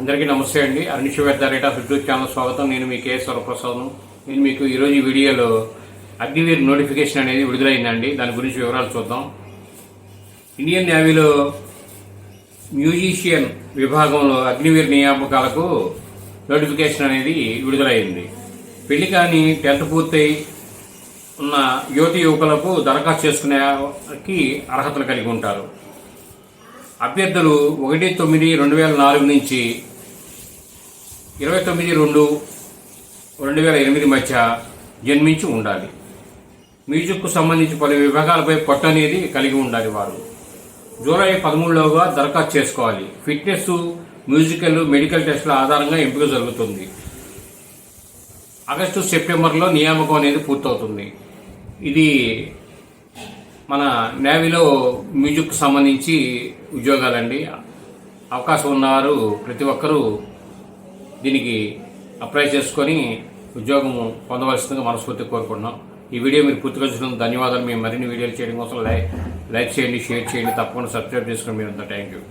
అందరికీ నమస్తే అండి. అరుణిషవేర్ the rate of YouTube channel స్వాగతం. నేను మీ కేఎస్ ప్రసాదం నేను మీకు ఈరోజు వీడియోలో అగ్నివీర్ నోటిఫికేషన్ అనేది విడుదలైందండి. దాని గురించి వివరాలు చూద్దాం. ఇండియన్ నేవీలో మ్యూజిషియన్ విభాగంలో అగ్నివీర్ నియామకాలకు నోటిఫికేషన్ అనేది విడుదలైంది. పెళ్ళి కానీ టెన్త్ పూర్తయి ఉన్న యువతి యువకులకు దరఖాస్తు చేసుకునేకి అర్హతలు కలిగి ఉంటారు. అభ్యర్థులు ఒకటి తొమ్మిది రెండు వేల నాలుగు నుంచి ఇరవై తొమ్మిది రెండు రెండు వేల ఎనిమిది మధ్య జన్మించి ఉండాలి. మ్యూజిక్కు సంబంధించి పలు విభాగాలపై పట్టు అనేది కలిగి ఉండాలి వారు. జూలై పదమూడులోగా దరఖాస్తు చేసుకోవాలి. ఫిట్నెస్ మ్యూజికల్ మెడికల్ టెస్టుల ఆధారంగా ఎంపిక జరుగుతుంది. ఆగస్టు సెప్టెంబర్లో నియామకం అనేది పూర్తవుతుంది. ఇది మన నేవీలో మ్యూజిక్ సంబంధించి ఉద్యోగాలండి. అవకాశం ఉన్నవారు ప్రతి ఒక్కరూ దీనికి అప్లై చేసుకొని ఉద్యోగం పొందవలసిందిగా మనస్ఫూర్తి కోరుకుంటున్నాం. ఈ వీడియో మీరు పూర్తిగా చూసినందుకు ధన్యవాదాలు. మేము మరిన్ని వీడియోలు చేయడం కోసం లైక్ లైక్ చేయండి షేర్ చేయండి. తప్పకుండా సబ్స్క్రైబ్ చేసుకోండి మీరు అంతా. Thank you